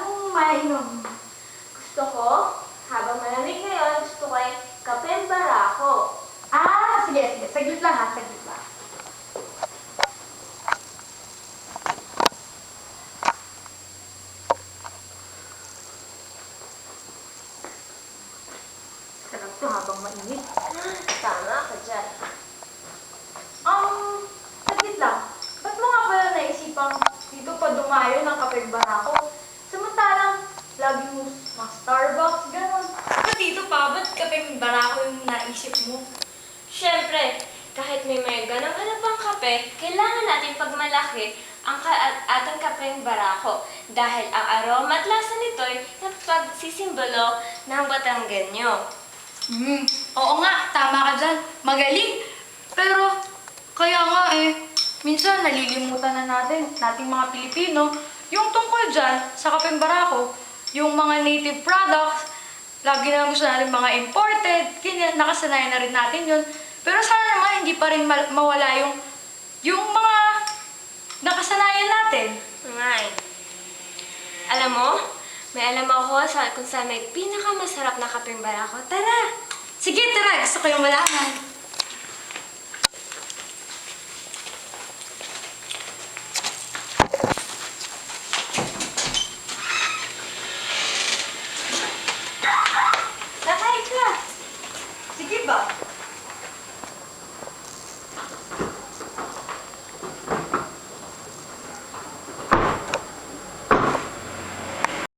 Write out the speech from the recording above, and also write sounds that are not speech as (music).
anong mainom? Gusto ko, habang malamig ngayon, gusto ko ay kape barako. Ah, sige, sige. Saglit lang ha, saglit lang. Sarap to habang mainit. (gasps) Tama ka dyan. Um, saglit lang. Ba't mo nga pala naisipang dito pa dumayo ng kape barako? Samantalang, lagi mo sa Starbucks, gano'n. Ba't dito pa? Ba't kape barako yung naisip mo? Siyempre, kahit may may ganang halapang kape, kailangan natin pagmalaki ang ka at ating kapeng barako dahil ang aroma at lasa nito'y napagsisimbolo ng Batanggenyo. Hmm, oo nga, tama ka dyan. Magaling. Pero, kaya nga eh, minsan nalilimutan na natin, nating mga Pilipino, yung tungkol dyan sa kapeng barako, yung mga native products, lagi na gusto natin mga imported, ganyan, nakasanayan na rin natin yun. Pero sana naman hindi pa rin ma- mawala yung, yung mga nakasanayan natin. Ngay. Alam mo, may alam ako sa, kung saan may pinakamasarap na kapeng barako. Tara! Sige, tara, gusto ko yung malaman. Sakay ka! Sige ba?